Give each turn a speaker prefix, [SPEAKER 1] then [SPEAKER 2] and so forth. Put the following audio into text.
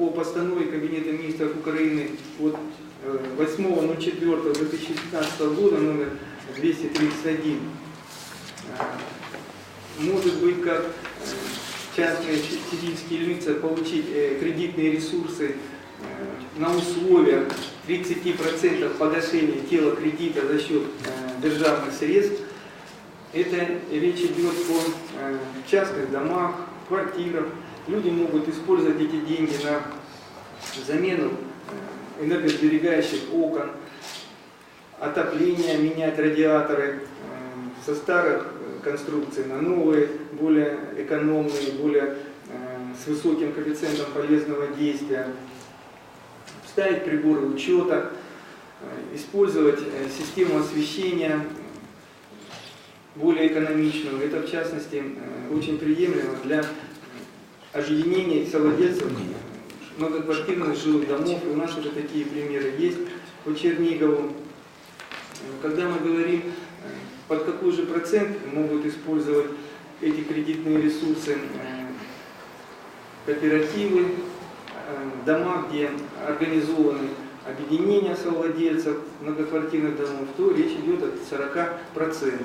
[SPEAKER 1] по постанове Кабинета министров Украины от э, 8.04.2015 года номер 231 э, может быть как э, частные фи- физические лица получить э, кредитные ресурсы э, на условиях 30% погашения тела кредита за счет э, державных средств. Это речь идет о э, частных домах, квартирах. Люди могут использовать эти деньги на замену энергосберегающих окон, отопление, менять радиаторы э, со старых э, конструкций на новые, более экономные, более э, с высоким коэффициентом полезного действия, ставить приборы учета, э, использовать э, систему освещения более экономичную. Это, в частности, очень приемлемо для объединения совладельцев многоквартирных жилых домов. У нас уже такие примеры есть по Чернигову. Когда мы говорим, под какой же процент могут использовать эти кредитные ресурсы э, кооперативы, э, дома, где организованы объединения совладельцев многоквартирных домов, то речь идет о 40%.